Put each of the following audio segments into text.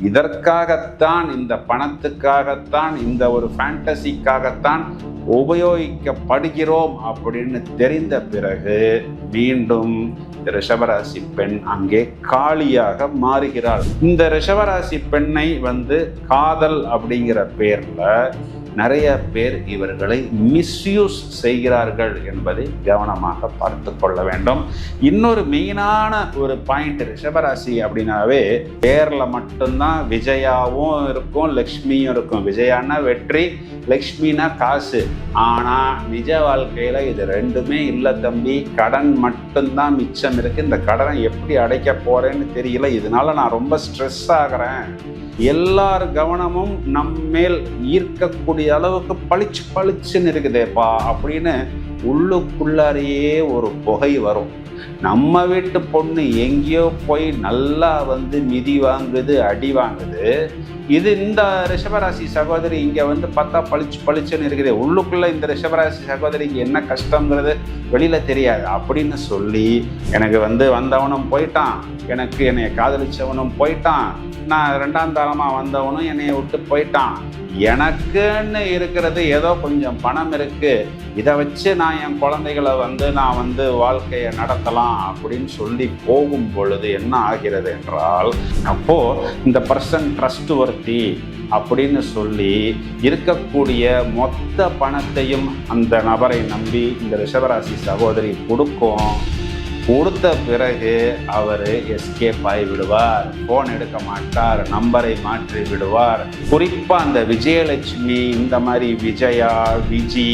இதற்காகத்தான் இந்த பணத்துக்காகத்தான் இந்த ஒரு ஃபேண்டசிக்காகத்தான் உபயோகிக்கப்படுகிறோம் அப்படின்னு தெரிந்த பிறகு மீண்டும் ரிஷபராசி பெண் அங்கே காளியாக மாறுகிறாள். இந்த ரிஷபராசி பெண்ணை வந்து காதல் அப்படிங்கிற பேர்ல நிறைய பேர் இவர்களை மிஸ்யூஸ் செய்கிறார்கள் என்பதை கவனமாக பார்த்து கொள்ள வேண்டும். இன்னொரு மெயினான ஒரு பாயிண்ட் ரிஷபராசி அப்படின்னாவே பேர்ல மட்டும்தான் விஜயாவும் இருக்கும் லக்ஷ்மியும் இருக்கும். விஜயானா வெற்றி லக்ஷ்மினா காசு. ஆனா நிஜ வாழ்க்கையில இது ரெண்டுமே இல்லை தம்பி. கடன் மட்டும்தான் மிச்சம் இருக்கு. இந்த கடனை எப்படி அடைக்க போறேன்னு தெரியல. இதனால நான் ரொம்ப ஸ்ட்ரெஸ் ஆகிறேன். எல்லார் கவனமும் நம்மேல் ஈர்க்கக்கூடிய அளவுக்கு பளிச்சு பளிச்சுன்னு இருக்குதேப்பா அப்படின்னு உள்ளுக்குள்ளாரையே ஒரு புகை வரும். நம்ம வீட்டு பொண்ணு எங்கேயோ போய் நல்லா வந்து மிதி வாங்குது அடி வாங்குது. இது இந்த ரிஷபராசி சகோதரி இங்கே வந்து பார்த்தா பளிச்சு பளிச்சுன்னு இருக்குது. உள்ளுக்குள்ளே இந்த ரிஷபராசி சகோதரிக்கு என்ன கஷ்டங்கிறது வெளியில் தெரியாது. அப்படின்னு சொல்லி எனக்கு வந்து வந்தவனும் போயிட்டான். எனக்கு என்னை காதலிச்சவனும் போயிட்டான். நான் ரெண்டாம் தாரமாக வந்தவனும் என்னையை விட்டு போயிட்டான். எனக்குன்னு இருக்கிறது ஏதோ கொஞ்சம் பணம் இருக்கு. இதை வச்சு நான் என் குழந்தைகளை வந்து நான் வந்து வாழ்க்கையை நடத்தலாம் அப்படின்னு சொல்லி போகும் பொழுது என்ன ஆகிறது என்றால் அப்போ இந்த பர்சன் ட்ரஸ்ட் ஒர்த்தி அப்படின்னு சொல்லி இருக்கக்கூடிய மொத்த பணத்தையும் அந்த நபரை நம்பி இந்த ரிஷபராசி சகோதரி கொடுக்கும். கொடுத்த பிறகு அவர் எஸ்கேப் ஆகி விடுவார். ஃபோன் எடுக்க மாட்டார். நம்பரை மாற்றி விடுவார். குறிப்பாக அந்த விஜயலட்சுமி இந்த மாதிரி விஜயா விஜி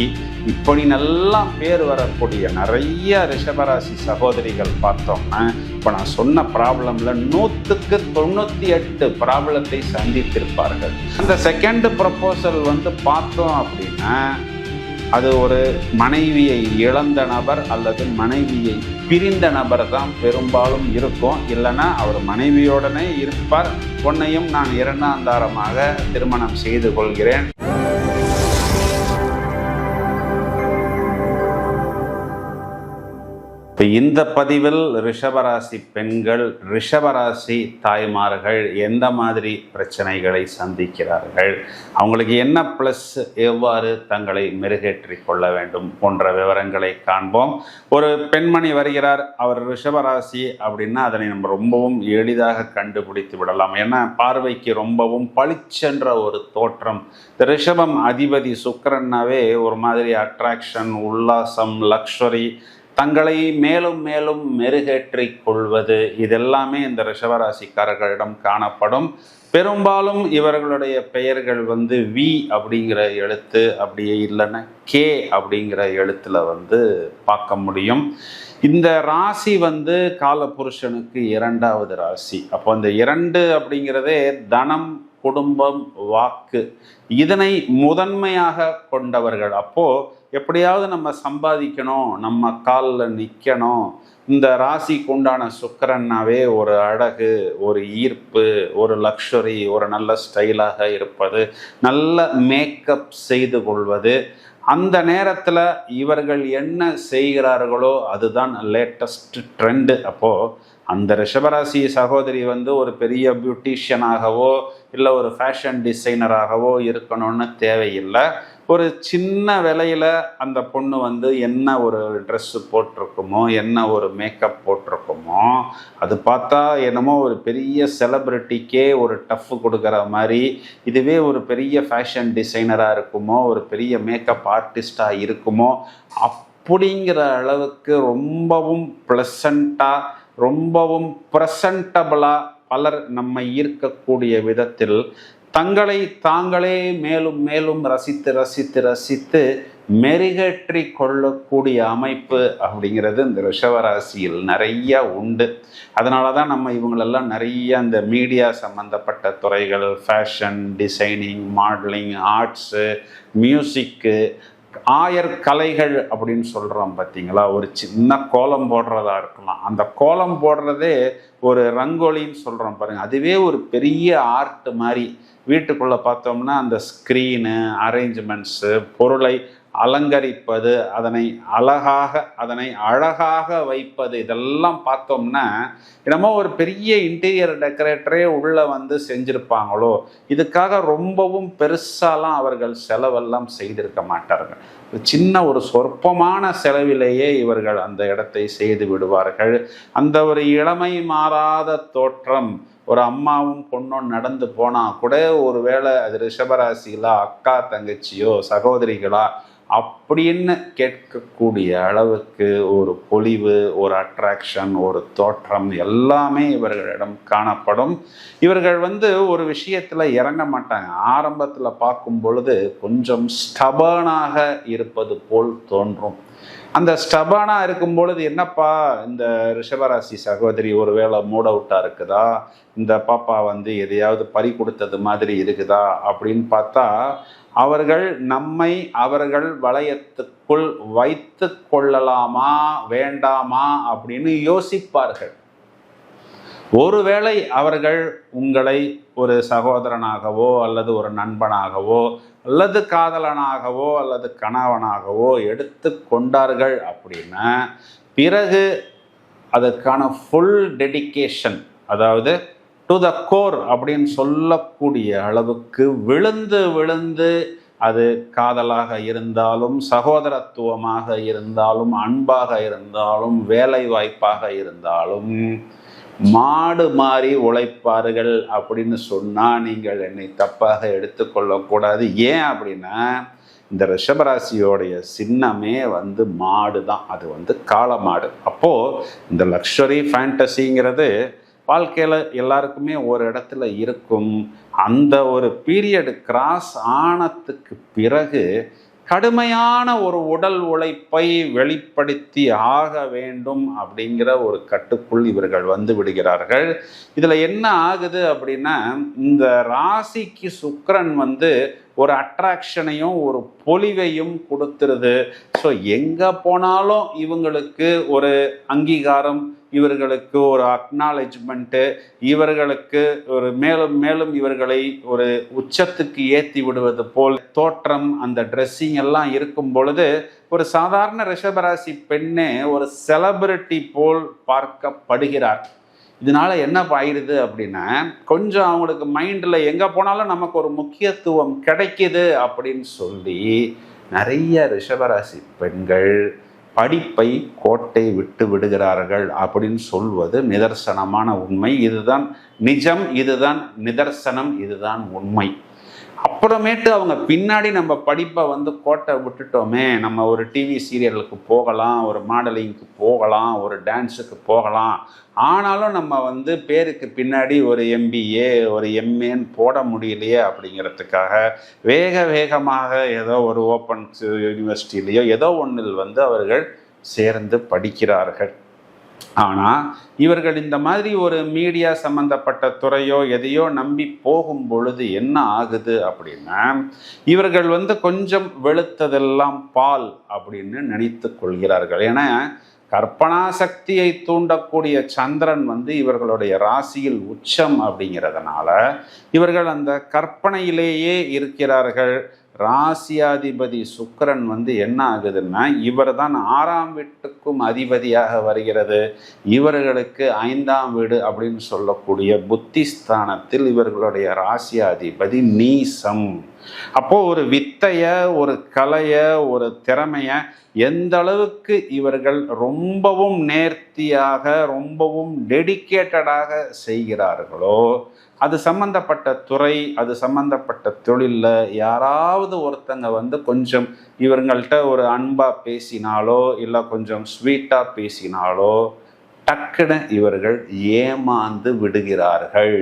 இப்படி நல்லா பேர் வரக்கூடிய நிறைய ரிஷபராசி சகோதரிகள் பார்த்தோம்னா இப்போ நான் சொன்ன ப்ராப்ளம்ல நூற்றுக்கு தொண்ணூற்றி எட்டு ப்ராப்ளத்தை சந்தித்திருப்பார்கள். அந்த செகண்ட் ப்ரப்போசல் வந்து பார்த்தோம் அப்படின்னா அது ஒரு மனைவியை இழந்த நபர் அல்லது மனைவியை பிரிந்த நபர் தான் பெரும்பாலும் இருக்கும். இல்லைன்னா அவர் மனைவியோடனே இருப்பார். பொன்னையும் நான் இரண்டாந்தாரமாக திருமணம் செய்து கொள்கிறேன். இந்த பதிவில் ரிஷபராசி பெண்கள் ரிஷபராசி தாய்மார்கள் எந்த மாதிரி பிரச்சனைகளை சந்திக்கிறார்கள்? அவங்களுக்கு என்ன ப்ளஸ் எவ்வாறு தங்களை மெருகேற்றி கொள்ள வேண்டும் போன்ற விவரங்களை காண்போம். ஒரு பெண்மணி வருகிறார் அவர் ரிஷபராசி அப்படின்னா அதனை நம்ம ரொம்பவும் எளிதாக கண்டுபிடித்து விடலாம். ஏன்னா பார்வைக்கு ரொம்பவும் பளிச்சென்ற ஒரு தோற்றம். இந்த ரிஷபம் அதிபதி சுக்கரன்னாவே ஒரு மாதிரி அட்ராக்ஷன் உல்லாசம் லக்ஷரி தங்களை மேலும் மேலும் மெருகேற்றி கொள்வது இதெல்லாமே இந்த ரிஷவராசிக்காரர்களிடம் காணப்படும். பெரும்பாலும் இவர்களுடைய பெயர்கள் வந்து வி அப்படிங்கிற எழுத்து அப்படியே இல்லைன்னா கே அப்படிங்கிற எழுத்துல வந்து பார்க்க முடியும். இந்த ராசி வந்து காலபுருஷனுக்கு இரண்டாவது ராசி. அப்போ அந்த இரண்டு அப்படிங்கிறதே தனம் குடும்பம் வாக்கு. இதனை முதன்மையாக கொண்டவர்கள். அப்போது எப்படியாவது நம்ம சம்பாதிக்கணும் நம்ம காலில் நிற்கணும் இந்த ராசிக்கு உண்டான சுக்கரன்னாவே ஒரு அழகு ஒரு ஈர்ப்பு ஒரு லக்ஷரி ஒரு நல்ல ஸ்டைலாக இருப்பது நல்ல மேக்கப் செய்து கொள்வது. அந்த நேரத்தில் இவர்கள் என்ன செய்கிறார்களோ அதுதான் லேட்டஸ்ட் ட்ரெண்டு அப்போது அந்த ரிஷபராசி சகோதரி வந்து ஒரு பெரிய பியூட்டிஷியனாகவோ இல்லை ஒரு ஃபேஷன் டிசைனராகவோ இருக்கணும்னு தேவையில்லை. ஒரு சின்ன விலையில் அந்த பொண்ணு வந்து என்ன ஒரு ட்ரெஸ்ஸு போட்டிருக்குமோ என்ன ஒரு மேக்கப் போட்டிருக்குமோ அது பார்த்தா என்னமோ ஒரு பெரிய செலப்ரிட்டிக்கே ஒரு டஃப் கொடுக்குற மாதிரி இதுவே ஒரு பெரிய ஃபேஷன் டிசைனராக இருக்குமோ ஒரு பெரிய மேக்கப் ஆர்டிஸ்டாக இருக்குமோ அப்படிங்கிற அளவுக்கு ரொம்பவும் ப்ளசண்ட்டாக ரொம்பவும் ப்ரெசன்டபுளாக பலர் நம்மை ஈர்க்கக்கூடிய விதத்தில் தங்களை தாங்களே மேலும் மேலும் ரசித்து ரசித்து ரசித்து மெருகேற்றி கொள்ளக்கூடிய அமைப்பு அப்படிங்கிறது இந்த ரிஷவராசியில் நிறைய உண்டு. அதனால தான் நம்ம இவங்களெல்லாம் நிறைய இந்த மீடியா சம்மந்தப்பட்ட துறைகள் fashion designing modelling arts music ஆயர் கலைகள் அப்படின்னு சொல்கிறோம் பார்த்தீங்களா ஒரு சின்ன கோலம் போடுறதா இருக்கலாம். அந்த கோலம் போடுறதே ஒரு ரங்கோலின்னு சொல்கிறோம் பாருங்கள் அதுவே ஒரு பெரிய ஆர்ட் மாதிரி. வீட்டுக்குள்ளே பார்த்தோம்னா அந்த ஸ்க்ரீனு அரேஞ்ச்மெண்ட்ஸு பொருளை அலங்கரிப்பது அதனை அழகாக அதனை அழகாக வைப்பது இதெல்லாம் பார்த்தோம்னா என்னமோ ஒரு பெரிய இன்டீரியர் டெக்கரேட்டரே உள்ளே வந்து செஞ்சுருப்பாங்களோ இதுக்காக ரொம்பவும் பெருசாலாம் அவர்கள் செலவெல்லாம் செய்திருக்க மாட்டார்கள். சின்ன ஒரு சொற்பமான செலவிலேயே இவர்கள் அந்த இடத்தை செய்து விடுவார்கள். அந்த ஒரு இளமை மாறாத தோற்றம் ஒரு அம்மாவும் பொண்ணும் நடந்து போனால் கூட ஒருவேளை அது ரிஷபராசிகளா அக்கா தங்கச்சியோ சகோதரிகளா அப்படின்னு கேட்கக்கூடிய அளவுக்கு ஒரு பொலிவு ஒரு அட்ராக்ஷன் ஒரு தோற்றம் எல்லாமே இவர்களிடம் காணப்படும். இவர்கள் வந்து ஒரு விஷயத்தில் இறங்க மாட்டாங்க. ஆரம்பத்தில் பார்க்கும் பொழுது கொஞ்சம் ஸ்டபனாக இருப்பது போல் தோன்றும். அந்த ஸ்டபானாக இருக்கும் பொழுது என்னப்பா இந்த ரிஷபராசி சகோதரி ஒருவேளை மூட் அவுட்டாக இருக்குதா? இந்த பாப்பா வந்து எதையாவது பறி கொடுத்தது மாதிரி இருக்குதா? அப்படின்னு பார்த்தா அவர்கள் நம்மை அவர்கள் வளையத்துக்குள் வைத்து கொள்ளலாமா வேண்டாமா அப்படின்னு யோசிப்பார்கள். ஒருவேளை அவர்கள் உங்களை ஒரு சகோதரனாகவோ அல்லது ஒரு நண்பனாகவோ அல்லது காதலனாகவோ அல்லது கணவனாகவோ எடுத்து கொண்டார்கள் அப்படின்னா பிறகு அதற்கான ஃபுல் டெடிக்கேஷன் அதாவது டு த கோர் அப்படின்னு சொல்லக்கூடிய அளவுக்கு விழுந்து விழுந்து அது காதலாக இருந்தாலும் சகோதரத்துவமாக இருந்தாலும் அன்பாக இருந்தாலும் வேலை வாய்ப்பாக இருந்தாலும் மாடு மாறி உழைப்பார்கள் அப்படின்னு சொன்னால் நீங்கள் என்னை தப்பாக எடுத்துக்கொள்ளக்கூடாது ஏன் அப்படின்னா இந்த ரிஷபராசியோடைய சின்னமே வந்து மாடு தான் அது வந்து காளை மாடு. அப்போது இந்த லக்ஷரி ஃபேண்டசிங்கிறது வாழ்க்கையில் எல்லாருக்குமே ஒரு இடத்துல இருக்கும். அந்த ஒரு பீரியடு கிராஸ் ஆனத்துக்கு பிறகு கடுமையான ஒரு உடல் உழைப்பை வெளிப்படுத்தி ஆக வேண்டும் அப்படிங்கிற ஒரு கட்டுக்குள் இவர்கள் வந்து விடுகிறார்கள். இதில் என்ன ஆகுது அப்படின்னா இந்த ராசிக்கு சுக்கரன் வந்து ஒரு அட்ராக்ஷனையும் ஒரு பொலிவையும் கொடுத்துருது. ஸோ எங்கே போனாலும் இவங்களுக்கு ஒரு அங்கீகாரம் இவர்களுக்கு ஒரு அக்னாலஜ்மெண்ட்டு இவர்களுக்கு ஒரு மேலும் மேலும் இவர்களை ஒரு உச்சத்துக்கு ஏற்றி விடுவது போல் தோற்றம் அந்த ட்ரெஸ்ஸிங் எல்லாம் இருக்கும் பொழுது ஒரு சாதாரண ரிஷபராசி பெண்ணே ஒரு செலபிரிட்டி போல் பார்க்கப்படுகிறார். இதனால என்ன ஆயிடுது அப்படின்னா கொஞ்சம் அவங்களுக்கு மைண்டில் எங்கே போனாலும் நமக்கு ஒரு முக்கியத்துவம் கிடைக்கிது அப்படின்னு சொல்லி நிறைய ரிஷபராசி பெண்கள் படிப்பை கோட்டை விட்டு விடுகிறார்கள் அப்படின்னு சொல்வது நிதர்சனமான உண்மை. இதுதான் நிஜம் இதுதான் நிதர்சனம் இதுதான் உண்மை. அப்புறமேட்டு அவங்க பின்னாடி நம்ம படிப்பை வந்து கோட்டை விட்டுட்டோமே நம்ம ஒரு டிவி சீரியலுக்கு போகலாம் ஒரு மாடலிங்க்கு போகலாம் ஒரு டான்ஸுக்கு போகலாம். ஆனாலும் நம்ம வந்து பேருக்கு பின்னாடி ஒரு எம்பிஏ ஒரு எம்ஏன்னு போட முடியலையே அப்படிங்கிறதுக்காக வேக வேகமாக ஏதோ ஒரு ஓப்பன் யூனிவர்சிட்டிலேயோ ஏதோ ஒன்றில் வந்து அவர்கள் சேர்ந்து படிக்கிறார்கள். ஆனால் இவர்கள் இந்த மாதிரி ஒரு மீடியா சம்பந்தப்பட்ட துறையோ எதையோ நம்பி போகும் பொழுது என்ன ஆகுது அப்படின்னா இவர்கள் வந்து கொஞ்சம் வெளுத்ததெல்லாம் பால் அப்படின்னு நினைத்து கொள்கிறார்கள். ஏன்னா கற்பனா சக்தியை தூண்டக்கூடிய சந்திரன் வந்து இவர்களுடைய ராசியில் உச்சம் அப்படிங்கிறதுனால இவர்கள் அந்த கற்பனையிலேயே இருக்கிறார்கள். ராசியாதிபதி சுக்கரன் வந்து என்ன ஆகுதுன்னா இவர் தான் ஆறாம் வீட்டுக்கும் அதிபதியாக வருகிறது. இவர்களுக்கு ஐந்தாம் வீடு அப்படின்னு சொல்லக்கூடிய புத்திஸ்தானத்தில் இவர்களுடைய ராசியாதிபதி நீசம். அப்போ ஒரு வித்தைய ஒரு கலைய ஒரு திறமைய எந்த அளவுக்கு இவர்கள் ரொம்பவும் நேர்த்தியாக ரொம்பவும் டெடிக்கேட்டடாக செய்கிறார்களோ அது சம்பந்தப்பட்ட துறை அது சம்பந்தப்பட்ட தொழிலில் யாராவது ஒருத்தங்க வந்து கொஞ்சம் இவங்கள்ட்ட ஒரு அன்பாக பேசினாலோ இல்லை கொஞ்சம் ஸ்வீட்டாக பேசினாலோ டக்குன்னு இவர்கள் ஏமாந்து விடுகிறார்கள்.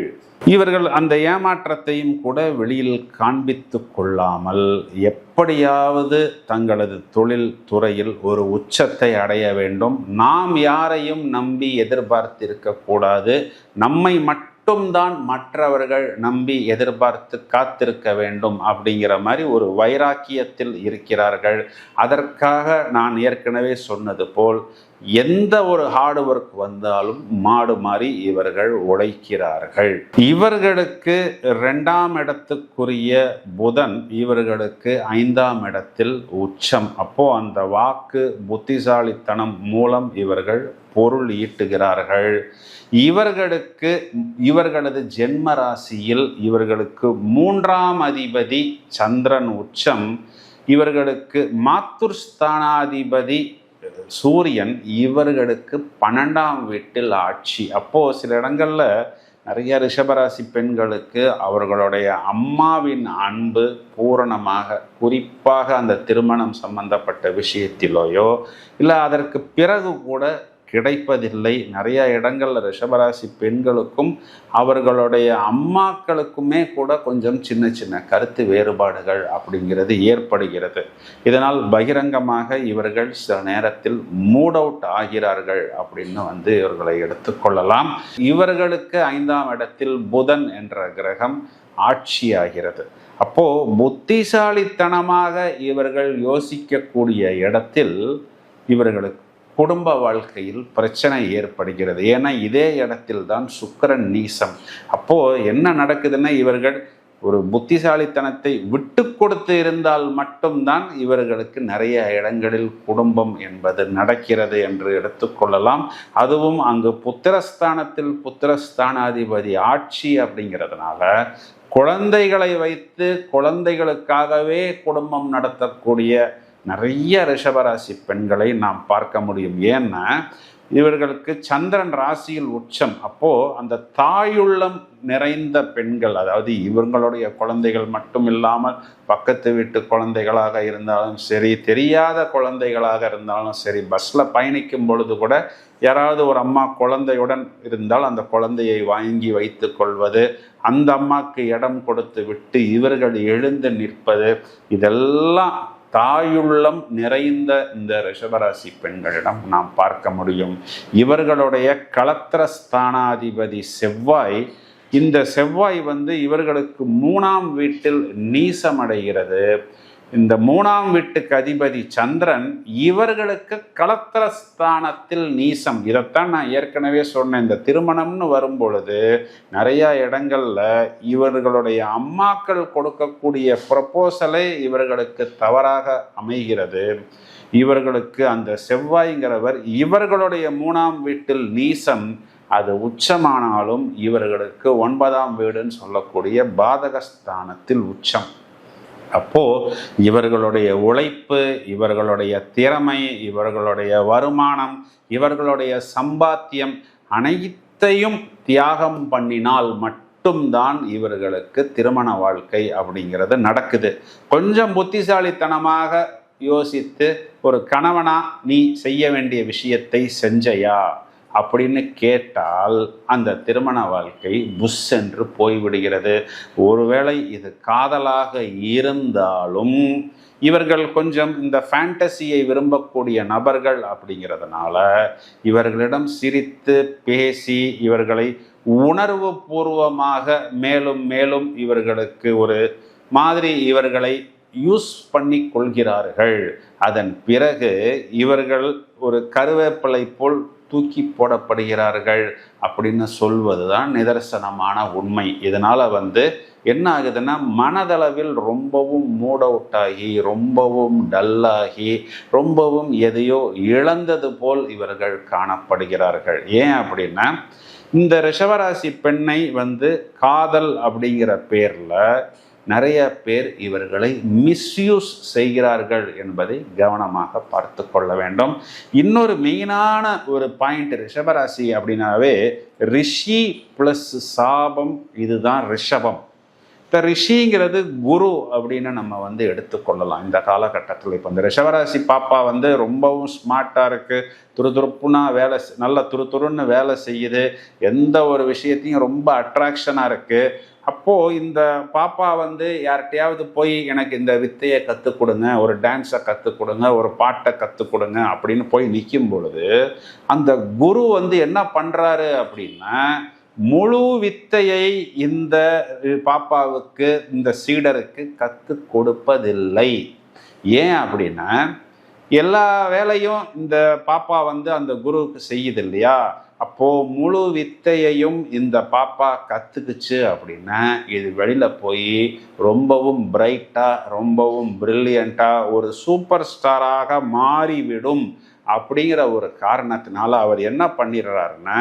இவர்கள் அந்த ஏமாற்றத்தையும் கூட வெளியில் காண்பித்து கொள்ளாமல் எப்படியாவது தங்களது தொழில் துறையில் ஒரு உச்சத்தை அடைய வேண்டும். நாம் யாரையும் நம்பி எதிர்பார்த்திருக்க கூடாது. நம்மை மட்டும் மட்டும்தான் மற்றவர்கள் நம்பி எதிர்பார்த்து காத்திருக்க வேண்டும் அப்படிங்கிற மாதிரி ஒரு வைராக்கியத்தில் இருக்கிறார்கள். அதற்காக நான் ஏற்கனவே சொன்னது போல் எந்த ஒரு ஹார்ட் ஒர்க் வந்தாலும் மாடு மாறி இவர்கள் உழைக்கிறார்கள். இவர்களுக்கு ரெண்டாம் இடத்துக்குரிய புதன் இவர்களுக்கு ஐந்தாம் இடத்தில் உச்சம். அப்போ அந்த வாக்கு புத்திசாலித்தனம் மூலம் இவர்கள் பொருள் ஈட்டுகிறார்கள். இவர்களுக்கு இவர்களது ஜென்ம ராசியில் இவர்களுக்கு மூன்றாம் அதிபதி சந்திரன் உச்சம். இவர்களுக்கு மாத்துர்ஸ்தானாதிபதி சூரியன் இவர்களுக்கு பன்னெண்டாம் வீட்டில் ஆட்சி. அப்போ சில இடங்கள்ல நிறைய ரிஷபராசி பெண்களுக்கு அவர்களுடைய அம்மாவின் அன்பு பூரணமாக குறிப்பாக அந்த திருமணம் சம்பந்தப்பட்ட விஷயத்திலோயோ இல்லை அதற்கு பிறகு கூட கிடைப்பதில்லை. நிறைய இடங்கள்ல ரிஷபராசி பெண்களுக்கும் அவர்களுடைய அம்மாக்களுக்குமே கூட கொஞ்சம் சின்ன சின்ன கருத்து வேறுபாடுகள் அப்படிங்கிறது ஏற்படுகிறது. இதனால் பகிரங்கமாக இவர்கள் சில நேரத்தில் மூட் அவுட் ஆகிறார்கள் அப்படின்னு வந்து இவர்களை எடுத்துக்கொள்ளலாம் இவர்களுக்கு ஐந்தாம் இடத்தில் புதன் என்ற கிரகம் ஆட்சியாகிறது. அப்போ புத்திசாலித்தனமாக இவர்கள் யோசிக்கக்கூடிய இடத்தில் இவர்களுக்கு குடும்ப வாழ்க்கையில் பிரச்சனை ஏற்படுகிறது. ஏன்னா இதே இடத்தில் தான் சுக்கரன் நீசம். அப்போது என்ன நடக்குதுன்னா இவர்கள் ஒரு புத்திசாலித்தனத்தை விட்டு கொடுத்து இருந்தால் மட்டும்தான் இவர்களுக்கு நிறைய இடங்களில் குடும்பம் என்பது நடக்கிறது என்று எடுத்துக்கொள்ளலாம் அதுவும் அங்கு புத்திரஸ்தானத்தில் புத்திரஸ்தானாதிபதி ஆட்சி அப்படிங்கிறதுனால குழந்தைகளை வைத்து குழந்தைகளுக்காகவே குடும்பம் நடத்தக்கூடிய நிறைய ரிஷபராசி பெண்களை நாம் பார்க்க முடியும். ஏன்னா இவர்களுக்கு சந்திரன் ராசியில் உச்சம். அப்போ அந்த தாயுள்ளம் நிறைந்த பெண்கள் அதாவது இவங்களுடைய குழந்தைகள் மட்டும் இல்லாமல் பக்கத்து வீட்டு குழந்தைகளாக இருந்தாலும் சரி தெரியாத குழந்தைகளாக இருந்தாலும் சரி பஸ்ல பயணிக்கும் பொழுது கூட யாராவது ஒரு அம்மா குழந்தையுடன் இருந்தால் அந்த குழந்தையை வாங்கி வைத்து கொள்வது அந்த அம்மாக்கு இடம் கொடுத்து விட்டு இவர்கள் எழுந்து நிற்பது இதெல்லாம் தாயுள்ளம் நிறைந்த இந்த ரிஷபராசி பெண்களிடம் நாம் பார்க்க முடியும். இவர்களுடைய களத்திர ஸ்தானாதிபதி செவ்வாய் இந்த செவ்வாய் வந்து இவர்களுக்கு மூணாம் வீட்டில் நீசமடைகிறது. இந்த மூணாம் வீட்டுக்கு அதிபதி சந்திரன் இவர்களுக்கு களத்திர ஸ்தானத்தில் நீசம். இதைத்தான் நான் ஏற்கனவே சொன்னேன். இந்த திருமணம்னு வரும் பொழுது நிறைய இடங்கள்ல இவர்களுடைய அம்மாக்கள் கொடுக்கக்கூடிய ப்ரப்போசலே இவர்களுக்கு தவறாக அமைகிறது. இவர்களுக்கு அந்த செவ்வாய்ங்கிறவர் இவர்களுடைய மூணாம் வீட்டில் நீசம் அது உச்சமானாலும் இவர்களுக்கு ஒன்பதாம் வீடுன்னு சொல்லக்கூடிய பாதகஸ்தானத்தில் உச்சம். அப்போது இவர்களுடைய உழைப்பு இவர்களுடைய திறமை இவர்களுடைய வருமானம் இவர்களுடைய சம்பாத்தியம் அனைத்தையும் தியாகம் பண்ணினால் மட்டும்தான் இவர்களுக்கு திருமண வாழ்க்கை அப்படிங்கிறது நடக்குது. கொஞ்சம் புத்திசாலித்தனமாக யோசித்து ஒரு கணவனா நீ செய்ய வேண்டிய விஷயத்தை செஞ்சையா? அப்படின்னு கேட்டால் அந்த திருமண வாழ்க்கை புஷ் என்று போய்விடுகிறது. ஒருவேளை இது காதலாக இருந்தாலும் இவர்கள் கொஞ்சம் இந்த ஃபேண்டசியை விரும்பக்கூடிய நபர்கள் அப்படிங்கிறதுனால இவர்களிடம் சிரித்து பேசி இவர்களை உணர்வு பூர்வமாக மேலும் மேலும் இவர்களுக்கு ஒரு மாதிரி இவர்களை யூஸ் பண்ணி கொள்கிறார்கள். அதன் பிறகு இவர்கள் ஒரு கருவேப்பிலை போல் தூக்கி போடப்படுகிறார்கள் அப்படின்னு சொல்வது தான் நிதர்சனமான உண்மை. இதனால் வந்து என்ன ஆகுதுன்னா மனதளவில் ரொம்பவும் மூட் அவுட் ஆகி ரொம்பவும் டல்லாகி ரொம்பவும் எதையோ இழந்தது போல் இவர்கள் காணப்படுகிறார்கள். ஏன் அப்படின்னா இந்த ரிஷவராசி பெண்ணை வந்து காதல் அப்படிங்கிற பேரில் நிறைய பேர் இவர்களை மிஸ்யூஸ் செய்கிறார்கள் என்பதை கவனமாக பார்த்து கொள்ள வேண்டும். இன்னொரு மெயினான ஒரு பாயிண்ட் ரிஷபராசி அப்படின்னாவே ரிஷி ப்ளஸ் சாபம் இதுதான் ரிஷபம். இப்போ ரிஷிங்கிறது குரு அப்படின்னு நம்ம வந்து எடுத்துக்கொள்ளலாம். இந்த காலகட்டத்தில் இப்போ இந்த ரிஷவராசி பாப்பா வந்து ரொம்பவும் ஸ்மார்ட்டாக இருக்குது துருதுருப்புனா வேலை நல்லா துரு துருதுருன்னு வேலை செய்யுது. எந்த ஒரு விஷயத்தையும் ரொம்ப அட்ராக்ஷனாக இருக்குது அப்போது இந்த பாப்பா வந்து யார்கிட்டையாவது போய் எனக்கு இந்த வித்தையை கற்றுக் கொடுங்க ஒரு டான்ஸை கற்றுக் கொடுங்க ஒரு பாட்டை கற்றுக் கொடுங்க அப்படின்னு போய் நிற்கும் பொழுது அந்த குரு வந்து என்ன பண்ணுறாரு அப்படின்னா முழு வித்தையை இந்த பாப்பாவுக்கு இந்த சீடருக்கு கற்றுக் கொடுப்பதில்லை. ஏன் அப்படின்னா எல்லா வேலையும் இந்த பாப்பா வந்து அந்த குருவுக்கு செய்யுது இல்லையா அப்போ முழு வித்தையையும் இந்த பாப்பா கத்துக்குச்சு அப்படின்னா இது வெளியில போய் ரொம்பவும் பிரைட்டா ரொம்பவும் பிரில்லியண்டா ஒரு சூப்பர் ஸ்டாராக மாறிவிடும். அப்படிங்கிற ஒரு காரணத்தினால அவர் என்ன பண்ணிடுறாருன்னா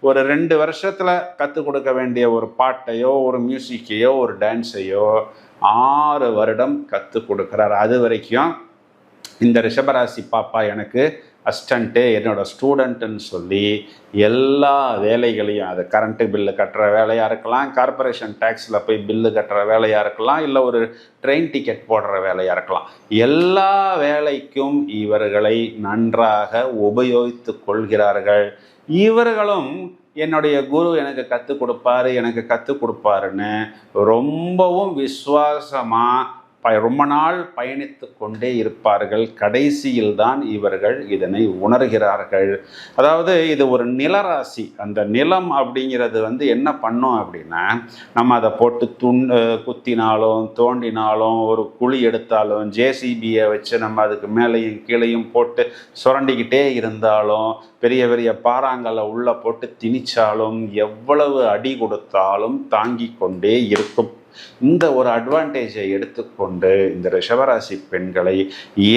ஒரு ரெண்டு வருஷத்தில் கற்றுக் கொடுக்க வேண்டிய ஒரு பாட்டையோ ஒரு மியூசிக்கையோ ஒரு டான்ஸையோ ஆறு வருடம் கற்றுக் கொடுக்குறாரு. அது வரைக்கும் இந்த ரிஷபராசி பாப்பா எனக்கு அஸ்டண்ட்டு என்னோடய ஸ்டூடெண்ட்டுன்னு சொல்லி எல்லா வேலைகளையும் அது கரண்ட்டு பில்லு கட்டுற வேலையாக இருக்கலாம் கார்பரேஷன் டேக்ஸில் போய் பில்லு கட்டுற வேலையாக இருக்கலாம் இல்லை ஒரு ட்ரெயின் டிக்கெட் போடுற வேலையாக இருக்கலாம். எல்லா வேலைக்கும் இவர்களை நன்றாக உபயோகித்து கொள்கிறார்கள். இவர்களும் என்னுடைய குரு எனக்கு கற்றுக் கொடுப்பாரு எனக்கு கற்றுக் கொடுப்பாருன்னு ரொம்பவும் விசுவாசமாக ப ரொம்ப நாள் பயணித்து கொண்டே இருப்பார்கள். கடைசியில் தான் இவர்கள் இதனை உணர்கிறார்கள். அதாவது இது ஒரு நிலராசி. அந்த நிலம் அப்படிங்கிறது வந்து என்ன பண்ணோம் அப்படின்னா நம்ம அதை போட்டு துண் குத்தினாலும் தோண்டினாலும் ஒரு குழி எடுத்தாலும் ஜேசிபியை வச்சு நம்ம அதுக்கு மேலேயும் கீழேயும் போட்டு சுரண்டிக்கிட்டே இருந்தாலும் பெரிய பெரிய பாறாங்கலை உள்ளே போட்டு திணிச்சாலும் எவ்வளவு அடி கொடுத்தாலும் தாங்கி கொண்டே இருக்கும். இந்த ஒரு அட்வான்டேஜை எடுத்துக்கொண்டு இந்த ரிஷபராசி பெண்களை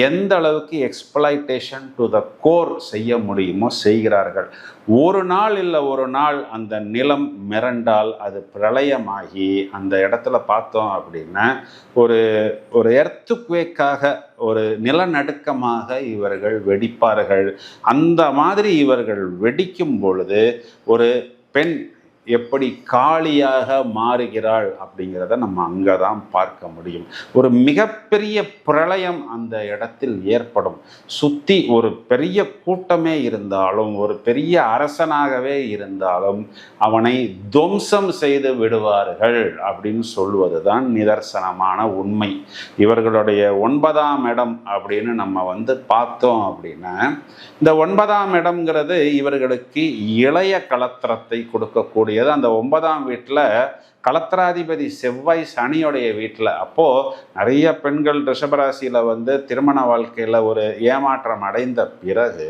எந்த அளவுக்கு எக்ஸ்பிளைட்டேஷன் டு த கோர் செய்ய முடியுமோ செய்கிறார்கள். ஒரு நாள் இல்லை ஒரு நாள் அந்த நிலம் மிரண்டால் அது பிரளயமாகி அந்த இடத்துல பார்த்தோம் அப்படின்னா ஒரு ஒரு எர்த்துக்குவேக்காக ஒரு நிலநடுக்கமாக இவர்கள் வெடிப்பார்கள். அந்த மாதிரி இவர்கள் வெடிக்கும் பொழுது ஒரு பெண் எப்படி காளியாக மாறுகிறாள் அப்படிங்கிறத நம்ம அங்கே தான் பார்க்க முடியும். ஒரு மிகப்பெரிய பிரளயம் அந்த இடத்தில் ஏற்படும். சுற்றி ஒரு பெரிய கூட்டமே இருந்தாலும் ஒரு பெரிய அரசனாகவே இருந்தாலும் அவனை துவம்சம் செய்து விடுவார்கள் அப்படின்னு சொல்வது தான் நிதர்சனமான உண்மை. இவர்களுடைய ஒன்பதாம் இடம் அப்படின்னு நம்ம வந்து பார்த்தோம் அப்படின்னா இந்த ஒன்பதாம் இடம்ங்கிறது இவர்களுக்கு இளைய கலத்திரத்தை கொடுக்கக்கூடிய கூடியது அந்த ஒன்பதாம் வீட்டில்? கலத்திராதிபதி செவ்வாய் சனியோடைய வீட்டில். அப்போது நிறைய பெண்கள் ரிஷபராசியில் வந்து திருமண வாழ்க்கையில் ஒரு ஏமாற்றம் அடைந்த பிறகு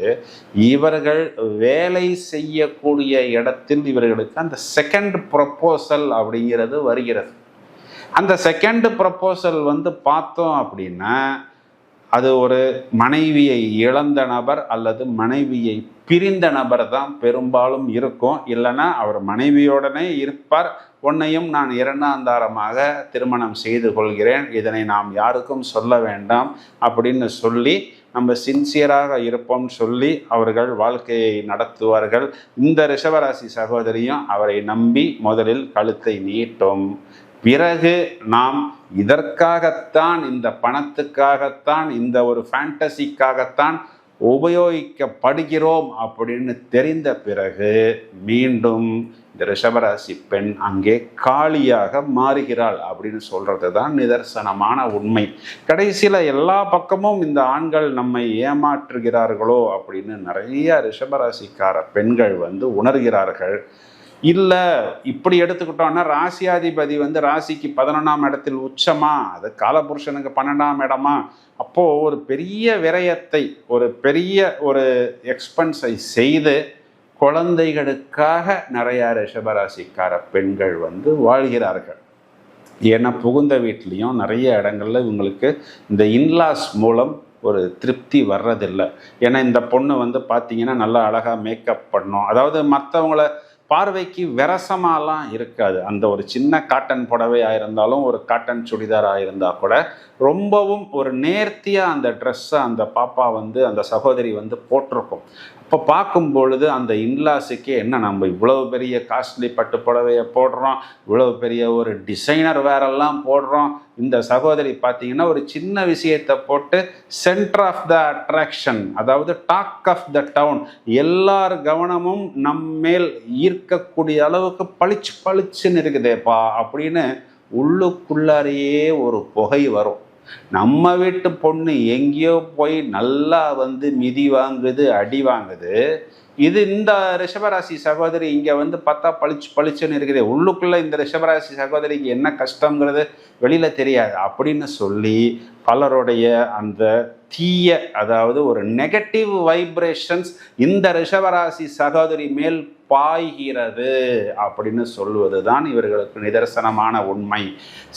இவர்கள் வேலை செய்யக்கூடிய இடத்தில் இவர்களுக்கு அந்த செகண்ட் ப்ரப்போசல் அப்படிங்கிறது வருகிறது. அந்த செகண்ட் ப்ரப்போசல் வந்து பார்த்தோம் அப்படின்னா அது ஒரு மனைவியை இழந்த நபர் அல்லது மனைவியை பிரிந்த நபர் தான் பெரும்பாலும் இருக்கும். இல்லைன்னா அவர் மனைவியோடனே இருப்பார். உன்னையும் நான் இரண்டாந்தாரமாக திருமணம் செய்து கொள்கிறேன். இதனை நாம் யாருக்கும் சொல்ல வேண்டாம் அப்படின்னு சொல்லி நம்ம சின்சியராக இருப்போம் சொல்லி அவர்கள் வாழ்க்கையை நடத்துவார்கள். இந்த ரிஷபராசி சகோதரியும் அவரை நம்பி முதலில் கழுத்தை நீட்டும். பிறகு நாம் இதற்காகத்தான் இந்த பணத்துக்காகத்தான் இந்த ஒரு ஃபேண்டசிக்காகத்தான் உபயோகிக்கப்படுகிறோம் அப்படின்னு தெரிந்த பிறகு மீண்டும் இந்த ரிஷபராசி பெண் அங்கே காலியாக மாறுகிறாள் அப்படின்னு சொல்றது தான் நிதர்சனமான உண்மை. கடைசியில் எல்லா பக்கமும் இந்த ஆண்கள் நம்மை ஏமாற்றுகிறார்களோ அப்படின்னு நிறைய ரிஷபராசிக்கார பெண்கள் வந்து உணர்கிறார்கள். இல்லை இப்படி எடுத்துக்கிட்டோம்னா ராசியாதிபதி வந்து ராசிக்கு பதினொன்றாம் இடத்தில் உச்சமா? அது காலபுருஷனுக்கு பன்னெண்டாம் இடமா? அப்போது ஒரு பெரிய விரயத்தை ஒரு பெரிய ஒரு எக்ஸ்பென்ஸை செய்து குழந்தைகளுக்காக நிறையா ரிஷபராசிக்கார பெண்கள் வந்து வாழ்கிறார்கள். ஏன்னா புகுந்த வீட்லேயும் நிறைய இடங்கள்ல இவங்களுக்கு இந்த இன்லாஸ் மூலம் ஒரு திருப்தி வர்றதில்லை. ஏன்னா இந்த பொண்ணு வந்து பார்த்தீங்கன்னா நல்லா அழகாக மேக்கப் பண்ணும். அதாவது மற்றவங்கள பார்வைக்கு விரசமாலாம் இருக்காது. அந்த ஒரு சின்ன காட்டன் புடவையாக இருந்தாலும் ஒரு காட்டன் சுடிதாராக இருந்தால் கூட ரொம்பவும் ஒரு நேர்த்தியாக அந்த ட்ரெஸ்ஸை அந்த பாப்பா வந்து அந்த சகோதரி வந்து போட்டிருக்கும். இப்போ பார்க்கும் பொழுது அந்த இன்லாஸுக்கே என்ன நம்ம இவ்வளவு பெரிய காஸ்ட்லி பட்டு புடவையை போடுறோம் இவ்வளோ பெரிய ஒரு டிசைனர் வேறெல்லாம் போடுறோம். இந்த சகோதரி பார்த்தீங்கன்னா ஒரு சின்ன விஷயத்தை போட்டு சென்டர் ஆஃப் த அட்ராக்ஷன் அதாவது டாக் ஆஃப் த டவுன் எல்லார் கவனமும் நம்மேல் ஈர்க்கக்கூடிய அளவுக்கு பளிச்சு பளிச்சுன்னு இருக்குதேப்பா அப்படின்னு உள்ளுக்குள்ளாரையே ஒரு புகை வரும். நம்ம வீட்டு பொண்ணு எங்கேயோ போய் நல்லா வந்து மிதி வாங்குது அடி வாங்குது இது இந்த ரிஷபராசி சகோதரி இங்கே வந்து பார்த்தா பளிச்சு பளிச்சுன்னு இருக்குது. உள்ளுக்குள்ளே இந்த ரிஷபராசி சகோதரிக்கு என்ன கஷ்டங்கிறது வெளியில் தெரியாது. அப்படின்னு சொல்லி பலருடைய அந்த தீய அதாவது ஒரு நெகட்டிவ் வைப்ரேஷன்ஸ் இந்த ரிஷபராசி சகோதரி மேல் பாய்கிறது அப்படின்னு சொல்வது தான் இவர்களுக்கு நிதர்சனமான உண்மை.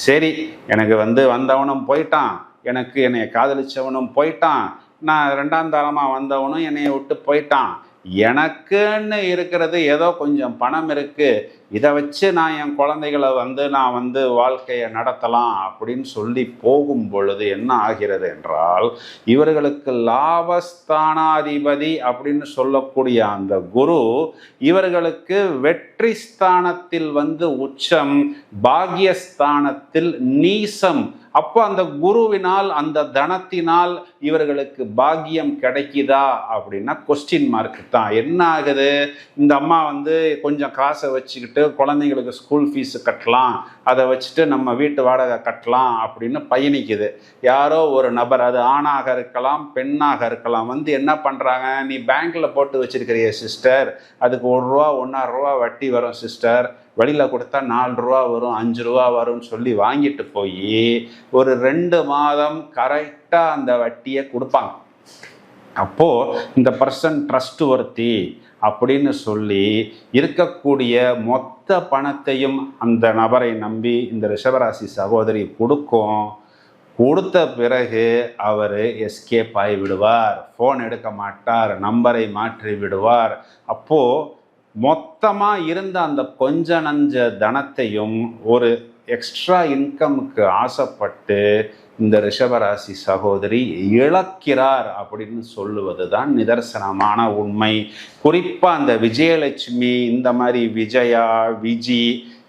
சரி எனக்கு வந்து வந்தவனும் போயிட்டான். எனக்கு என்னை காதலிச்சவனும் போயிட்டான். நான் ரெண்டாம் தரமாக வந்தவனும் என்னையை விட்டு போயிட்டான். எனக்குன்னு இருக்கிறது ஏதோ கொஞ்சம் பணம் இருக்குது இதை வச்சு நான் என் குழந்தைகளை வந்து நான் வந்து வாழ்க்கையை நடத்தலாம் அப்படின்னு சொல்லி போகும் பொழுது என்ன ஆகிறது என்றால் இவர்களுக்கு லாபஸ்தானாதிபதி அப்படின்னு சொல்லக்கூடிய அந்த குரு இவர்களுக்கு வெற்றி ஸ்தானத்தில் வந்து உச்சம் பாக்யஸ்தானத்தில் நீசம் அப்போ அந்த குருவினால் அந்த தனத்தினால் இவர்களுக்கு பாக்கியம் கிடைக்குதா அப்படின்னா கொஸ்டின் மார்க் தான். என்ன ஆகுது? இந்த அம்மா வந்து கொஞ்சம் காசை வச்சுக்கிட்டு குழந்தைங்களுக்கு ஸ்கூல் ஃபீஸ் கட்டலாம். அதை வச்சுட்டு நம்ம வீட்டு வாடகை கட்டலாம் அப்படின்னு பயணிக்குது. யாரோ ஒரு நபர் அது ஆணாக இருக்கலாம் பெண்ணாக இருக்கலாம் வந்து என்ன பண்ணுறாங்க நீ பேங்க்கில் போட்டு வச்சிருக்கிறிய சிஸ்டர் அதுக்கு ஒரு ரூபா ஒன்றரை ரூபா வட்டி வரும் சிஸ்டர் வெளியில் கொடுத்தா நாலு ரூபா வரும் அஞ்சு ரூபா வரும்னு சொல்லி வாங்கிட்டு போய் ஒரு ரெண்டு மாதம் கரெக்டாக அந்த வட்டியை கொடுப்பாங்க. அப்போது இந்த பர்சன் ட்ரஸ்ட் ஒர்த்தி அப்படின்னு சொல்லி இருக்கக்கூடிய மொத்த பணத்தையும் அந்த நபரை நம்பி இந்த ரிஷபராசி சகோதரி கொடுக்கும். கொடுத்த பிறகு அவர் எஸ்கேப் ஆகி விடுவார் ஃபோன் எடுக்க மாட்டார் நம்பரை மாற்றி விடுவார். அப்போது மொத்தமாக இருந்த அந்த கொஞ்ச நஞ்ச தனத்தையும் ஒரு எக்ஸ்ட்ரா இன்கமுக்கு ஆசைப்பட்டு இந்த ரிஷபராசி சகோதரி இழக்கிறார் அப்படின்னு சொல்லுவது தான் நிதர்சனமான உண்மை. குறிப்பாக அந்த விஜயலட்சுமி இந்த மாதிரி விஜயா விஜி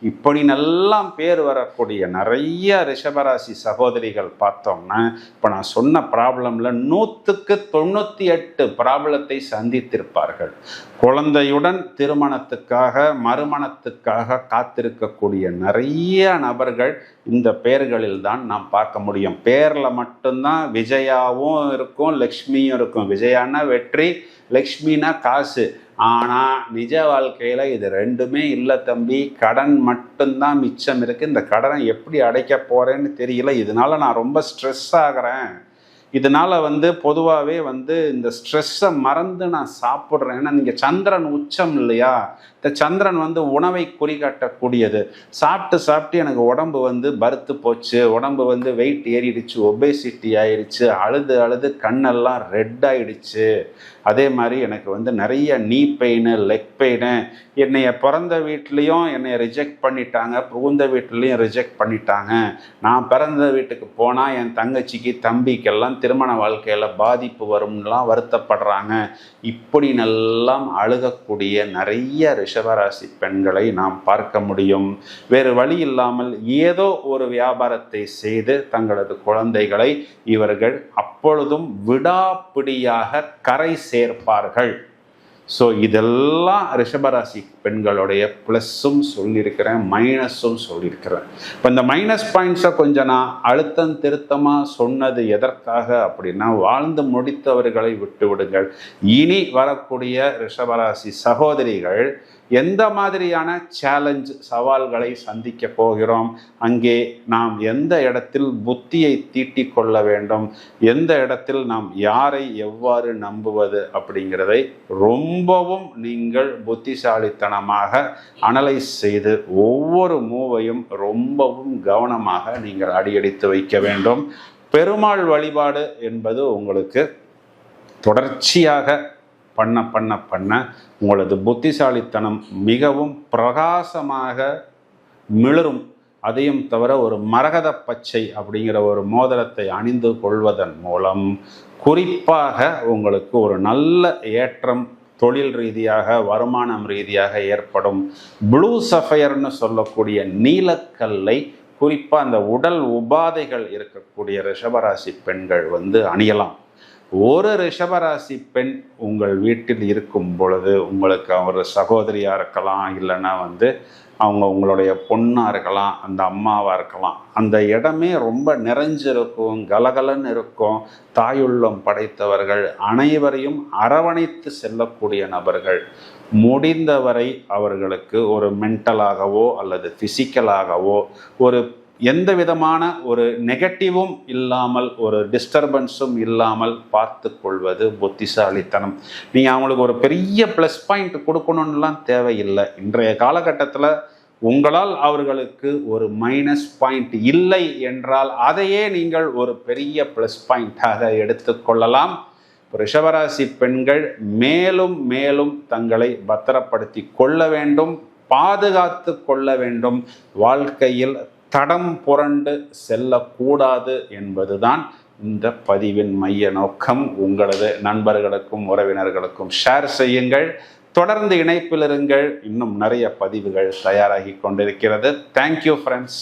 இப்படி நல்லாம் பேர் வரக்கூடிய நிறைய ரிஷபராசி சகோதரிகள் பார்த்தோம்னா இப்போ நான் சொன்ன ப்ராப்ளமில் நூற்றுக்கு தொண்ணூற்றி எட்டு ப்ராப்ளத்தை சந்தித்திருப்பார்கள். குழந்தையுடன் திருமணத்துக்காக மறுமணத்துக்காக காத்திருக்கக்கூடிய நிறைய நபர்கள் இந்த பெயர்களில் தான் நாம் பார்க்க முடியும். பேரில் மட்டும்தான் விஜயாவும் இருக்கும் லக்ஷ்மியும் இருக்கும். விஜயானா வெற்றி லக்ஷ்மினா காசு. ஆனால் நிஜ வாழ்க்கையில் இது ரெண்டுமே இல்லை தம்பி. கடன் மட்டும்தான் மிச்சம் இருக்குது இந்த கடனை எப்படி அடைக்க போகிறேன்னு தெரியல. இதனால நான் ரொம்ப ஸ்ட்ரெஸ் ஆகிறேன். இதனால் வந்து பொதுவாகவே வந்து இந்த ஸ்ட்ரெஸ்ஸை மறந்து நான் சாப்பிட்றேன். ஏன்னா நீங்கள் சந்திரன் உச்சம் இல்லையா? இந்த சந்திரன் வந்து உணவை குறிகாட்டக்கூடியது சாப்பிட்டு சாப்பிட்டு எனக்கு உடம்பு வந்து பருத்து போச்சு. உடம்பு வந்து வெயிட் ஏறிடுச்சு. ஒபேசிட்டி ஆயிடுச்சு அழுது அழுது கண்ணெல்லாம் ரெட் ஆயிடுச்சு. அதே மாதிரி எனக்கு வந்து நிறைய நீ பெயின் லெக் பெயின் என்னைய பிறந்த வீட்லேயும் என்னை ரிஜெக்ட் பண்ணிட்டாங்க புகுந்த வீட்லேயும் ரிஜெக்ட் பண்ணிட்டாங்க. நான் பிறந்த வீட்டுக்கு போனால் என் தங்கச்சிக்கு தம்பிக்கெல்லாம் திருமண வாழ்க்கையில் பாதிப்பு வரும்லாம் வருத்தப்படுறாங்க. இப்படி நல்லாம் அழுகக்கூடிய நிறைய ரிஷபராசி பெண்களை நாம் பார்க்க முடியும். வேறு வழி இல்லாமல் ஏதோ ஒரு வியாபாரத்தை செய்து தங்களது குழந்தைகளை இவர்கள் அப்பொழுதும் விடாப்பிடியாக கரை சேர்ப்பார்கள். ஸோ இதெல்லாம் ரிஷபராசி பெண்களுடைய ப்ளஸ்ஸும் சொல்லியிருக்கிறேன் மைனஸும் சொல்லியிருக்கிறேன். இப்போ இந்த மைனஸ் பாயிண்ட்ஸை கொஞ்சம் நான் அழுத்தம் திருத்தமாக சொன்னது எதற்காக அப்படின்னா வாழ்ந்து முடித்தவர்களை விட்டு விடுங்கள் இனி வரக்கூடிய ரிஷபராசி சகோதரிகள் எந்த மாதிரியான சேலஞ்ச் சவால்களை சந்திக்க போகிறோம்? அங்கே நாம் எந்த இடத்தில் புத்தியை தீட்டிக் கொள்ள வேண்டும்? எந்த இடத்தில் நாம் யாரை எவ்வாறு நம்புவது அப்படிங்கிறதை ரொம்பவும் நீங்கள் புத்திசாலித்தனமாக அனலைஸ் செய்து ஒவ்வொரு மூவையும் ரொம்பவும் கவனமாக நீங்கள் அடியெடுத்து வைக்க வேண்டும். பெருமாள் வழிபாடு என்பது உங்களுக்கு தொடர்ச்சியாக பண்ண பண்ண பண்ண உங்களது புத்திசாலித்தனம் மிகவும் பிரகாசமாக மிளரும். அதையும் தவிர ஒரு மரகத பச்சை அப்படிங்கிற ஒரு மோதிரத்தை அணிந்து கொள்வதன் மூலம் குறிப்பாக உங்களுக்கு ஒரு நல்ல ஏற்றம் தொழில் ரீதியாக வருமானம் ரீதியாக ஏற்படும். ப்ளூ சஃபயர்னு சொல்லக்கூடிய நீலக்கல்லை குறிப்பாக அந்த உடல் உபாதைகள் இருக்கக்கூடிய ரிஷபராசி பெண்கள் வந்து அணியலாம். ஒரு ரிஷபராசி பெண் உங்கள் வீட்டில் இருக்கும் பொழுது உங்களுக்கு ஒரு சகோதரியாக இருக்கலாம் இல்லைன்னா வந்து அவங்க உங்களுடைய பொண்ணாக இருக்கலாம் அந்த அம்மாவாக இருக்கலாம். அந்த இடமே ரொம்ப நிறைஞ்சிருக்கும் கலகலன்னு இருக்கும். தாயுள்ளம் படைத்தவர்கள் அனைவரையும் அரவணைத்து செல்லக்கூடிய நபர்கள். முடிந்தவரை அவர்களுக்கு ஒரு மென்டலாகவோ அல்லது ஃபிசிக்கலாகவோ ஒரு எந்த விதமான ஒரு நெகட்டிவும் இல்லாமல் ஒரு டிஸ்டர்பன்ஸும் இல்லாமல் பார்த்து கொள்வது புத்திசாலித்தனம். நீங்கள் அவங்களுக்கு ஒரு பெரிய ப்ளஸ் பாயிண்ட் கொடுக்கணும்லாம் தேவையில்லை. இன்றைய காலகட்டத்தில் உங்களால் அவர்களுக்கு ஒரு மைனஸ் பாயிண்ட் இல்லை என்றால் அதையே நீங்கள் ஒரு பெரிய ப்ளஸ் பாயிண்டாக எடுத்துக்கொள்ளலாம் ரிஷபராசி பெண்கள் மேலும் மேலும் தங்களை பத்திரப்படுத்தி கொள்ள வேண்டும் பாதுகாத்து கொள்ள வேண்டும். வாழ்க்கையில் தடம் புரண்டு செல்லக்கூடாது என்பதுதான் இந்த பதிவின் மைய நோக்கம். உங்களது நண்பர்களுக்கும் உறவினர்களுக்கும் ஷேர் செய்யுங்கள். தொடர்ந்து இணைப்பில் இருங்கள். இன்னும் நிறைய பதிவுகள் தயாராகி கொண்டிருக்கிறது. Thank you friends